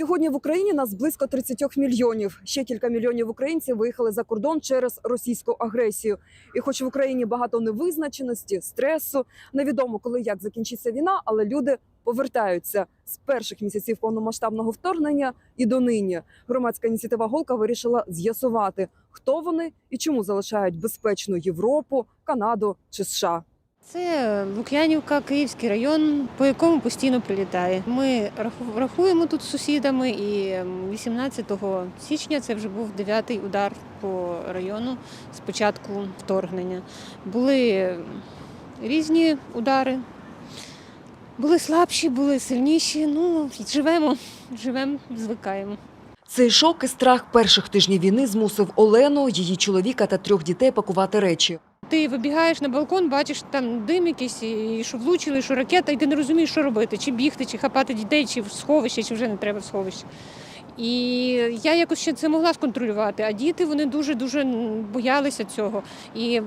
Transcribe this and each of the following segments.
Сьогодні в Україні нас близько 30 мільйонів. Ще кілька мільйонів українців виїхали за кордон через російську агресію. І хоч в Україні багато невизначеності, стресу, невідомо коли як закінчиться війна, але люди повертаються з перших місяців повномасштабного вторгнення і донині. Громадська ініціатива Голка вирішила з'ясувати, хто вони і чому залишають безпечну Європу, Канаду чи США. Це Лук'янівка, Київський район, по якому постійно прилітає. Ми рахуємо тут з сусідами, і ем, 18 січня це вже був дев'ятий удар по району з початку вторгнення. Були ем, різні удари, були слабші, були сильніші. Ну, живемо, живемо, звикаємо. Цей шок і страх перших тижнів війни змусив Олену, її чоловіка та трьох дітей пакувати речі. Ти вибігаєш на балкон, бачиш там дим якийсь, і що влучили, що ракета, і ти не розумієш, що робити, чи бігти, чи хапати дітей, чи в сховище, чи вже не треба в сховище. І я якось ще це могла сконтролювати. А діти вони дуже дуже боялися цього. І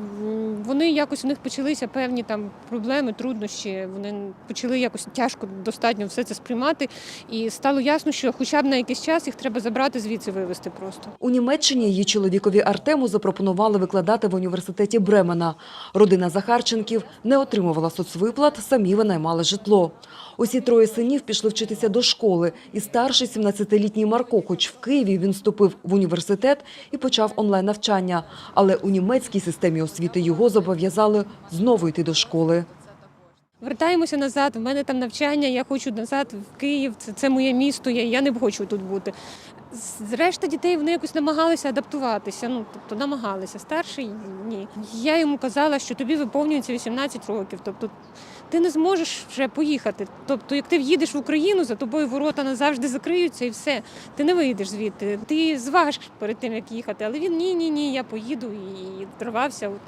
вони якось у них почалися певні там проблеми, труднощі. Вони почали якось тяжко достатньо все це сприймати. І стало ясно, що хоча б на якийсь час їх треба забрати звідси, вивезти просто. У Німеччині її чоловікові Артему запропонували викладати в університеті Бремена. Родина Захарченків не отримувала соцвиплат, самі винаймали житло. Усі троє синів пішли вчитися до школи, і старший 17-літній Марко, хоч в Києві він вступив в університет і почав онлайн-навчання. Але у німецькій системі освіти його зобов'язали знову йти до школи. Вертаємося назад. В мене там навчання, я хочу назад в Київ. Це, це моє місто. Я, я не хочу тут бути. Зрешта дітей вони якось намагалися адаптуватися. Ну тобто намагалися. Старший ні. Я йому казала, що тобі виповнюється 18 років. Тобто ти не зможеш вже поїхати. Тобто, як ти в'їдеш в Україну, за тобою ворота назавжди закриються і все. Ти не вийдеш звідти. Ти зважиш перед тим, як їхати. Але він ні, ні, ні, я поїду і тривався. От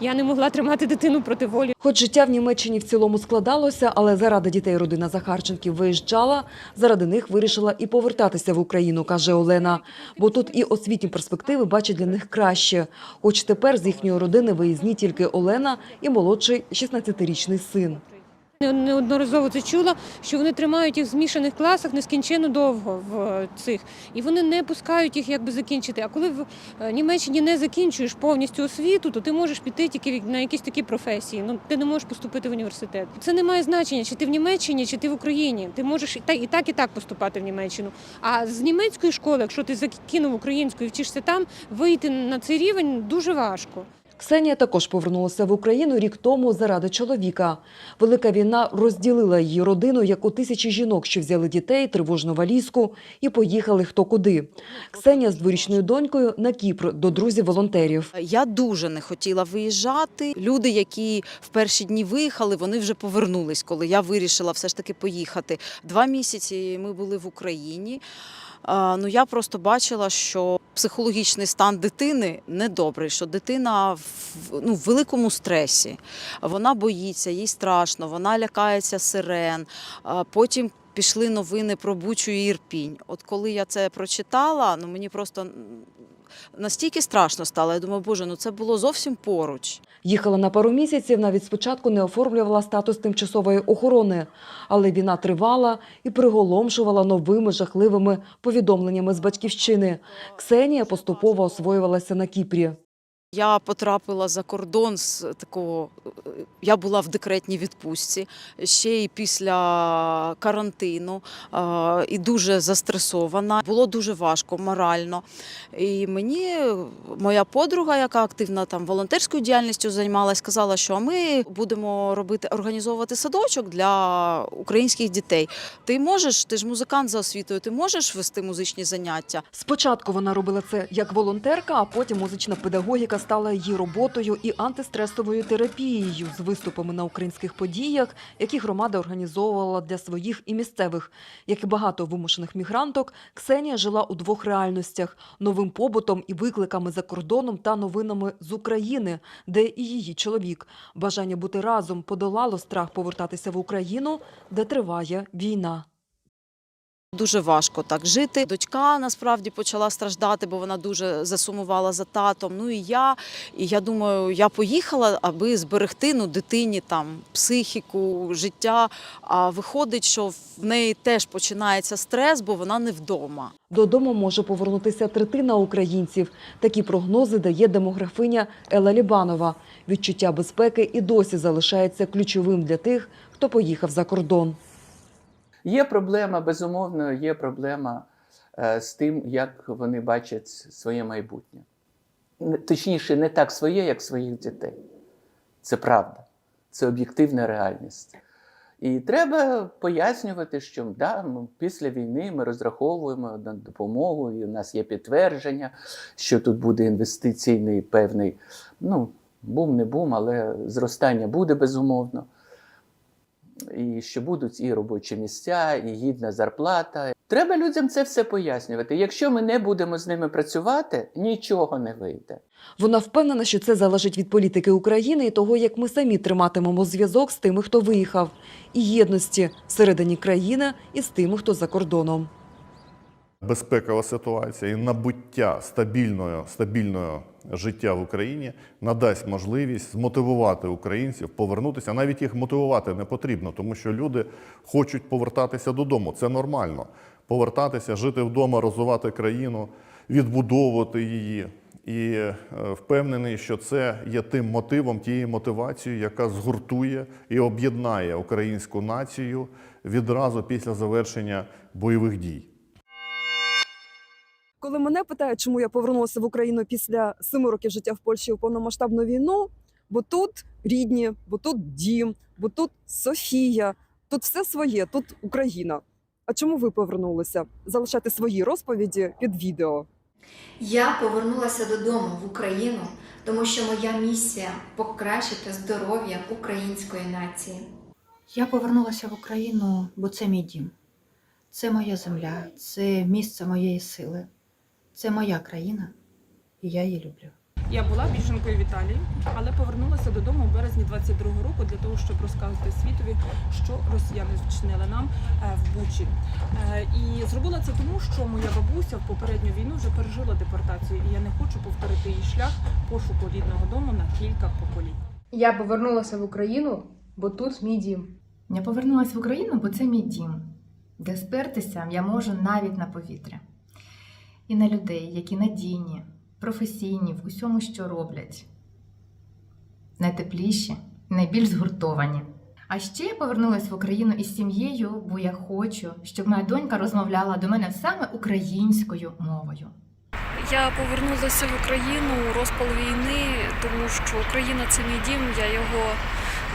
я не могла тримати дитину проти волі. Хоч життя в Німеччині в цілому складалося, але заради дітей родина Захарченків виїжджала, заради них вирішила і повертатися в Україну, каже Олена. Бо тут і освітні перспективи бачать для них краще. Хоч тепер з їхньої родини виїзні тільки Олена і молодший 16-річний син. Не- Неодноразово це чула, що вони тримають їх в змішаних класах нескінченно довго в е, цих, і вони не пускають їх якби закінчити. А коли в е, Німеччині не закінчуєш повністю освіту, то ти можеш піти тільки на якісь такі професії. Ну ти не можеш поступити в університет. Це не має значення, чи ти в Німеччині, чи ти в Україні. Ти можеш і так, і так, і так поступати в Німеччину. А з німецької школи, якщо ти закинув українську і вчишся там, вийти на цей рівень дуже важко. Ксенія також повернулася в Україну рік тому заради чоловіка. Велика війна розділила її родину, як у тисячі жінок, що взяли дітей, тривожну валізку і поїхали хто куди. Ксенія з дворічною донькою на Кіпр до друзів-волонтерів. Я дуже не хотіла виїжджати. Люди, які в перші дні виїхали, вони вже повернулись, коли я вирішила все ж таки поїхати. Два місяці ми були в Україні. Ну я просто бачила, що психологічний стан дитини недобрий, що дитина в, ну, в великому стресі. Вона боїться, їй страшно, вона лякається сирен. Потім пішли новини про Бучу і Ірпінь. От коли я це прочитала, ну мені просто настільки страшно стало. Я думаю, боже, ну це було зовсім поруч. Їхала на пару місяців, навіть спочатку не оформлювала статус тимчасової охорони. Але війна тривала і приголомшувала новими жахливими повідомленнями з батьківщини. Ксенія поступово освоювалася на Кіпрі. Я потрапила за кордон з такого. Я була в декретній відпустці ще й після карантину і дуже застресована. Було дуже важко морально. І мені моя подруга, яка активно там волонтерською діяльністю займалась, сказала, що ми будемо робити організовувати садочок для українських дітей. Ти можеш, ти ж музикант за освітою, ти можеш вести музичні заняття. Спочатку вона робила це як волонтерка, а потім музична педагогіка стала її роботою і антистресовою терапією з виступами на українських подіях, які громада організовувала для своїх і місцевих. Як і багато вимушених мігранток, Ксенія жила у двох реальностях: новим побутом і викликами за кордоном та новинами з України, де і її чоловік. Бажання бути разом подолало страх повертатися в Україну, де триває війна. Дуже важко так жити. Дочка насправді почала страждати, бо вона дуже засумувала за татом. Ну і я. І я думаю, я поїхала, аби зберегти ну, дитині там психіку, життя. А виходить, що в неї теж починається стрес, бо вона не вдома. Додому може повернутися третина українців. Такі прогнози дає демографиня Ела Лібанова. Відчуття безпеки і досі залишається ключовим для тих, хто поїхав за кордон. Є проблема, безумовно, є проблема е, з тим, як вони бачать своє майбутнє. Точніше, не так своє, як своїх дітей. Це правда, це об'єктивна реальність. І треба пояснювати, що да, після війни ми розраховуємо на допомогу, і у нас є підтвердження, що тут буде інвестиційний певний, ну, бум, не бум, але зростання буде безумовно і що будуть і робочі місця, і гідна зарплата. Треба людям це все пояснювати. Якщо ми не будемо з ними працювати, нічого не вийде. Вона впевнена, що це залежить від політики України і того, як ми самі триматимемо зв'язок з тими, хто виїхав, і єдності всередині країни і з тими, хто за кордоном. Безпекова ситуація і набуття стабільного, стабільного життя в Україні надасть можливість змотивувати українців повернутися. Навіть їх мотивувати не потрібно, тому що люди хочуть повертатися додому. Це нормально. Повертатися, жити вдома, розвивати країну, відбудовувати її. І е, впевнений, що це є тим мотивом, тією мотивацією, яка згуртує і об'єднає українську націю відразу після завершення бойових дій. Коли мене питають, чому я повернулася в Україну після семи років життя в Польщі у повномасштабну війну, бо тут рідні, бо тут дім, бо тут Софія, тут все своє, тут Україна. А чому ви повернулися? Залишайте свої розповіді під відео. Я повернулася додому в Україну, тому що моя місія покращити здоров'я української нації. Я повернулася в Україну, бо це мій дім. Це моя земля, це місце моєї сили. Це моя країна, і я її люблю. Я була біженкою в Італії, але повернулася додому у березні 22-го року для того, щоб розказати світові, що росіяни вчинили нам е, в Бучі. Е, І зробила це тому, що моя бабуся в попередню війну вже пережила депортацію, і я не хочу повторити її шлях пошуку рідного дому на кілька поколінь. Я повернулася в Україну, бо тут мій дім. Я повернулася в Україну, бо це мій дім, де спертися я можу навіть на повітря. І на людей, які надійні, професійні в усьому, що роблять, найтепліші, найбільш згуртовані. А ще я повернулася в Україну із сім'єю, бо я хочу, щоб моя донька розмовляла до мене саме українською мовою. Я повернулася в Україну у розпал війни, тому що Україна це мій дім. Я його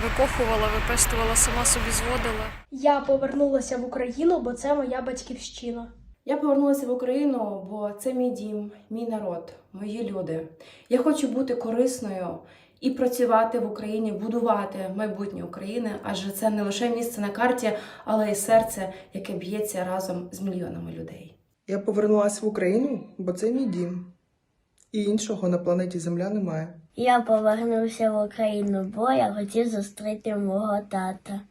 викохувала, випестувала, сама собі зводила. Я повернулася в Україну, бо це моя батьківщина. Я повернулася в Україну, бо це мій дім, мій народ, мої люди. Я хочу бути корисною і працювати в Україні, будувати майбутнє України, адже це не лише місце на карті, але й серце, яке б'ється разом з мільйонами людей. Я повернулася в Україну, бо це мій дім. І іншого на планеті Земля немає. Я повернувся в Україну, бо я хотів зустріти мого тата.